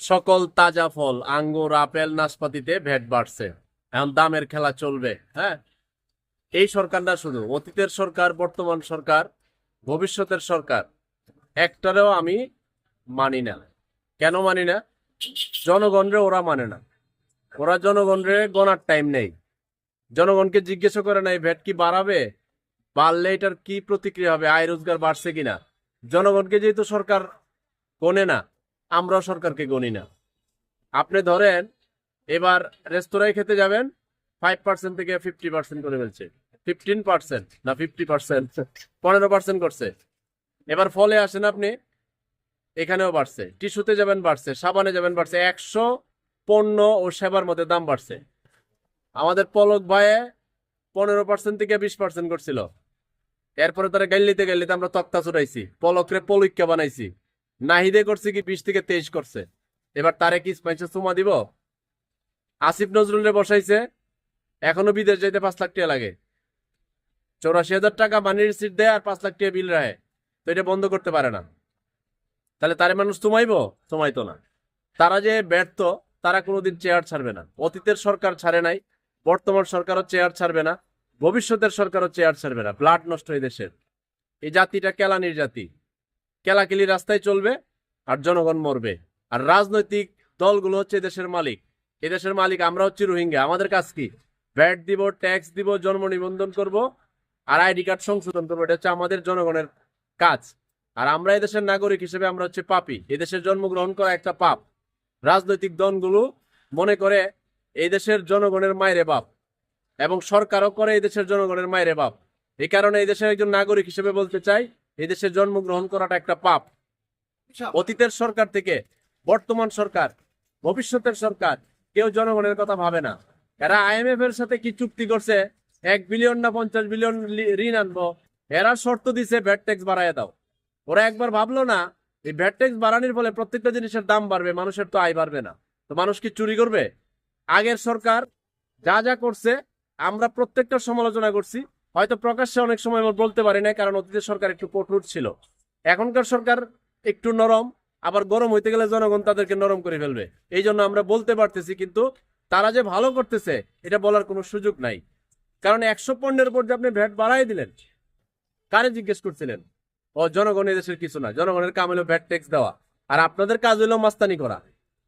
সকল তাজা ফল, আঙ্গুর, আপেল, নাশপাতিতে ভ্যাট বাড়ছে। এখন দামের খেলা চলবে হ্যাঁ? এই সরকার না শুধু, অতীতের সরকার, বর্তমান সরকার, ভবিষ্যতের সরকার, একটারেও আমি মানি না। কেন মানি না? জনগণরে ওরা মানে না। ওরা জনগণরে গণার টাইম নেই। জনগণকে জিজ্ঞেস করে না এই ভ্যাট কি বাড়াবে? বাড়লে এটার কি প্রতিক্রিয়া হবে? আয় রোজগার বাড়ছে কিনা? জনগণকে যেহেতু সরকার গনে না আমরাও সরকারকে গনি না। আপনি ধরেন, এবার রেস্তোরাঁয় খেতে যাবেন ফাইভ পার্সেন্ট থেকে ফিফটি পার্সেন্ট করে ফেলছে। ফিফটিন পার্সেন্ট না ফিফটি পার্সেন্ট পনেরো পার্সেন্ট করছে। এবার ফলে আসেন আপনি, এখানেও বাড়ছে। টিস্যুতে যাবেন বাড়ছে, সাবানে যাবেন বাড়ছে, একশো পণ্য ও সেবার মধ্যে দাম বাড়ছে। আমাদের পলক ভয়ে পনেরো পার্সেন্ট থেকে বিশ পার্সেন্ট করছিল। এরপরে তারা গাইলিতে গাইলিতে আমরা তক্তা চড়াইছি পলকরে পলইক্কা বানাইছি। নাহিদে করছে কি বিশ থেকে তেইশ করছে? এবার তারে কি স্পাইসে চুমা দিব? আসিফ নজরুলের বসাইছে। এখনও বিদেশ যাইতে পাঁচ লাখ টাকা লাগে। চৌরাশি হাজার টাকা মানির সিট দেয় আর পাঁচ লাখ টাকা বিল রায়। তো এটা বন্ধ করতে পারে না। তাহলে তারে মানুষ তুমাইবো তুমাইতো না। তারা যে ব্যর্থ, তারা কোনোদিন চেয়ার ছাড়বে না। অতীতের সরকার ছাড়ে নাই, বর্তমান সরকারও চেয়ার ছাড়বে না, ভবিষ্যতের সরকারও চেয়ার ছাড়বে না। ব্লাড নষ্ট এই দেশের। এই জাতিটা কেলানির জাতি। কেলাকেলি রাস্তায় চলবে আর জনগণ মরবে। আর রাজনৈতিক দলগুলো হচ্ছে দেশের মালিক। এই দেশের মালিক আমরা হচ্ছি রোহিঙ্গা। আমাদের কাজ কি? ভ্যাট দিব, ট্যাক্স দিব, জন্ম নিবন্ধন করব, আর আইডি কার্ড সংশোধন করব। এটা হচ্ছে আমাদের জনগণের কাজ। আর আমরা এদেশের নাগরিক হিসেবে আমরা হচ্ছে পাপি। এদেশের জন্মগ্রহণ করা একটা পাপ। রাজনৈতিক দলগুলো মনে করে এই দেশের জনগণের মায়েরে বাপ এবং সরকারও করে এই দেশের জনগণের মায়েরে বাপ। এই কারণে এই দেশের একজন নাগরিক হিসেবে বলতে চাই এই দেশে জন্মগ্রহণ করাটা একটা পাপ। অতীতের সরকার থেকে বর্তমান সরকার ভবিষ্যতের সরকার কেউ জনগণের কথা ভাবে না। এরা আইএমএফ এর সাথে কি চুক্তি করছে? এক বিলিয়ন না পঞ্চাশ বিলিয়ন ঋণ আনব? এরা শর্ত দিছে ভ্যাট ট্যাক্স বাড়াইয়া দাও। ওরা একবার ভাবলো না এই ভ্যাট ট্যাক্স বাড়ানোর ফলে প্রত্যেকটা জিনিসের দাম বাড়বে মানুষের তো আয় বাড়বে না। তো মানুষ কি চুরি করবে? আগের সরকার যা যা করছে আমরা প্রত্যেকটা সমালোচনা করছি হয়তো প্রকাশ্যে অনেক সময় আমরা বলতে পারি না কারণ অতীতের সরকার একটু কঠোর ছিল। এখনকার সরকার একটু নরম, আবার গরম হইতে গেলে জনগণ তাদেরকে নরম করে ফেলবে। এই জন্য আমরা বলতে পারতেছি, কিন্তু তারা যে ভালো করতেছে, এটা বলার কোনো সুযোগ নাই। কারণ একশো পণ্যের উপর যে আপনি ভ্যাট বাড়াই দিলেন, কারে জিজ্ঞেস করছিলেন? ও, জনগণ এই দেশের কিছু না, জনগণের কাম হলো ভ্যাট ট্যাক্স দেওয়া, আর আপনাদের কাজ হলো মাস্তানি করা।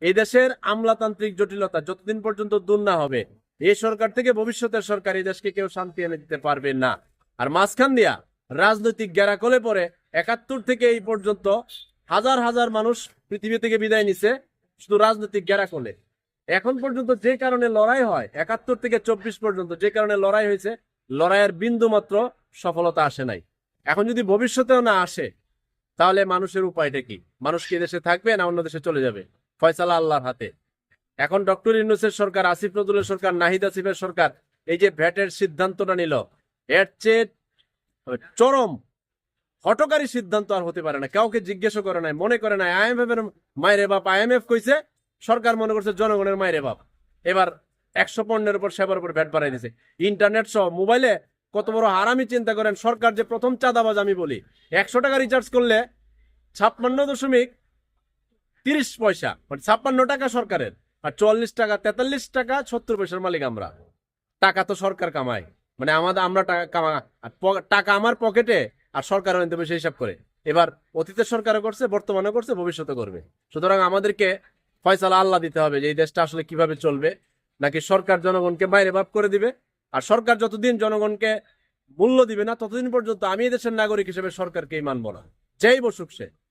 এই দেশের আমলাতান্ত্রিক জটিলতা যতদিন পর্যন্ত দূর না হবে এই সরকার থেকে ভবিষ্যতের সরকার এই দেশকে কেউ শান্তি এনে দিতে পারবে না। আর মাঝখান দিয়া রাজনৈতিক গ্যারাকলে পরে একাত্তর থেকে এই পর্যন্ত হাজার হাজার মানুষ পৃথিবী থেকে বিদায় নিছে শুধু রাজনৈতিক গ্যারাকলে এখন পর্যন্ত যে কারণে লড়াই হয়, একাত্তর থেকে চব্বিশ পর্যন্ত যে কারণে লড়াই হয়েছে, লড়াইয়ের বিন্দু মাত্র সফলতা আসে নাই। এখন যদি ভবিষ্যতেও না আসে, তাহলে মানুষের উপায়টা কি? মানুষ কি দেশে থাকবে না অন্য দেশে চলে যাবে? ফয়সালা আল্লাহর হাতে। এখন ডক্টর ইউনুসের সরকার, আসিফ নজরুলের সরকার, নাহিদ আসিফের সরকার এই যে ভ্যাটের সিদ্ধান্তটা নিল, এর চেয়ে চরম হটকারী সিদ্ধান্ত আর হতে পারে না। কাউকে জিজ্ঞেস করে নাই, মনে করে নাই আইএমএফ এর মায়েরে বাপ আইএমএফ কইছে, সরকার মনে করছে জনগণের মায়েরে বাপ। এবার একশো পণ্যের উপর, সেবার উপর ভ্যাট বাড়াই দিছে। ইন্টারনেট সহ, মোবাইলে কত বড় হারামি চিন্তা করেন, সরকার যে প্রথম চাঁদাবাজ আমি বলি, একশো টাকা রিচার্জ করলে ছাপ্পান্ন দশমিক তিরিশ পয়সা মানে ছাপ্পান্ন টাকা সরকারের। আর চুয়াল্লিশ টাকা, তেতাল্লিশ টাকা, সত্তর পয়সার মালিক আমরা। টাকা তো সরকার কামায়। মানে আমাদের, আমরা টাকা কামা টাকা আমার পকেটে, আর সরকার অনেক বেশি হিসাব করে। এবার অতীতের সরকারও করছে বর্তমানে করছে ভবিষ্যতে করবে। সুতরাং আমাদেরকে ফয়সালা আল্লাহ দিতে হবে যে এই দেশটা আসলে কীভাবে চলবে। নাকি সরকার জনগণকে বাইরে বাপ করে দিবে। আর সরকার যতদিন জনগণকে মূল্য দিবে না, ততদিন পর্যন্ত আমি দেশের নাগরিক হিসেবে সরকারকেই মানব না। যেই বসুক সে।